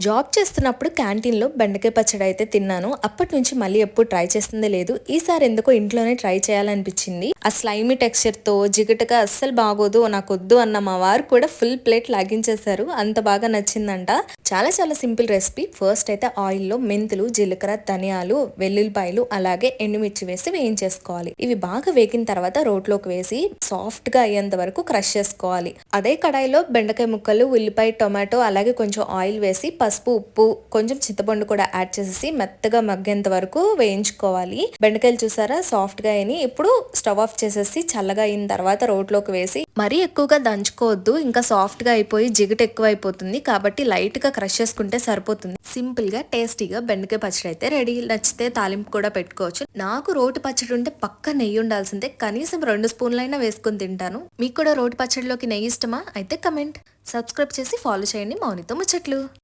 Job చేస్తున్నప్పుడు క్యాంటీన్లో బెండకాయ పచ్చడి అయితే తిన్నాను. అప్పటి నుంచి మళ్ళీ ఎప్పుడు ట్రై చేస్తుందే లేదు. ఈసారి ఎందుకో ఇంట్లోనే ట్రై చేయాలనిపించింది. ఆ స్లైమీ టెక్స్చర్తో జిగటగా అస్సలు బాగోదు నాకు వద్దు అన్న మా వారు కూడా ఫుల్ ప్లేట్ లాగించేశారు. అంత బాగా నచ్చిందంట. చాలా చాలా సింపుల్ రెసిపీ. ఫస్ట్ అయితే ఆయిల్లో మెంతులు జీలకర్ర ధనియాలు వెల్లుల్లిపాయలు అలాగే ఎండుమిర్చి వేసి వేయించేసుకోవాలి. ఇవి బాగా వేగిన తర్వాత రోట్లోకి వేసి సాఫ్ట్గా అయ్యేంత వరకు క్రష్ చేసుకోవాలి. అదే కడాయిలో బెండకాయ ముక్కలు ఉల్లిపాయ టొమాటో అలాగే కొంచెం ఆయిల్ వేసి పసుపు ఉప్పు కొంచెం చింతపండు కూడా యాడ్ చేసేసి మెత్తగా మగ్గేంత వరకు వేయించుకోవాలి. బెండకాయలు చూసారా? సాఫ్ట్గా అయినాయి. ఇప్పుడు స్టవ్ ఆఫ్ చేసేసి చల్లగా అయిన తర్వాత రోట్లోకి వేసి మరీ ఎక్కువగా దంచుకోవద్దు. ఇంకా సాఫ్ట్గా అయిపోయి జిగట ఎక్కువ అయిపోతుంది కాబట్టి లైట్గా క్రష్ చేసుకుంటే సరిపోతుంది. సింపుల్గా టేస్టీగా బెండకాయ పచ్చడి అయితే రెడీ నచ్చితే తాలింపు కూడా పెట్టుకోవచ్చు. నాకు రోటి పచ్చడి ఉంటే పక్క నెయ్యి ఉండాల్సిందే. కనీసం రెండు స్పూన్లైనా వేసుకుని తింటాను. మీకు కూడా రోటి పచ్చడిలోకి నెయ్యి ఇష్టమా? అయితే కమెంట్. సబ్స్క్రైబ్ చేసి ఫాలో చేయండి. మౌనితో ముచ్చట్లు.